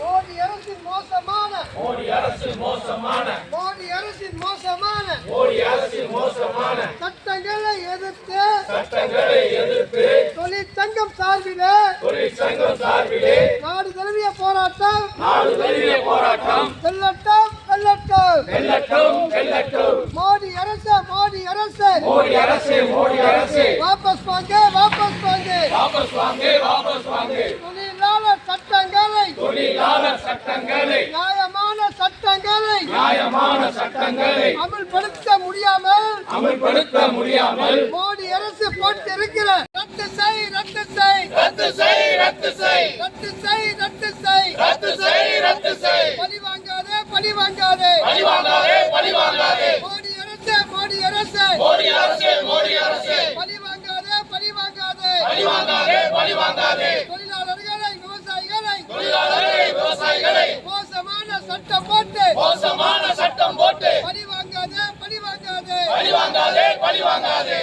மோடி அரசின் மோசமான. மோடி அரசு மோசமான. மோடி அரசின் மோசமான. மோடி அரசின் மோசமான. சட்டங்களை எதிர்த்து சட்டங்களை எதிர்த்து தொழிற்சங்கம் சார்பிலே தொழிற்சங்கம் சார்பிலே நாடு தழுவிய போராட்டம். நாடு தழுவிய போராட்டம். வெல்லட்டும். மோடி அரசு மோடி அரசு. மோடி அரசு மோடி அரசு. வாபஸ் வாங்க வாபஸ் வாங்க. வாபஸ் வாங்கு வாபஸ் வாங்கு தொழிலாளர் சட்டங்களை தொழிலாளர் சட்டங்களை. நியாயமான சட்டங்களை. நியாயமான சட்டங்களை. அமல்படுத்த முடியாமல். அமல்படுத்த முடியாமல். மோடி அரசு போட்டிருக்கிற ரத்து செய் ரத்து செய். ரத்து செய் ரத்து செய். ரத்து செய் ரத்து செய். ரத்து செய் ரத்து செய். பழி வாங்காதே பழி வாங்காதே. பழி வாங்காதே பழி வாங்காதே. மோடி அரசு மோடி அரசு. மோடி அரசு மோடி அரசு. பழி வாங்காதே பழி வாங்காதே. பழி வாங்காதே பழி வாங்காதே. தொழிலாளர்களை சட்டம் போட்டு. மோசமான சட்டம் போட்டு. பழி வாங்காதே பழி வாங்காதே. பழி வாங்காதே பழி வாங்காதே.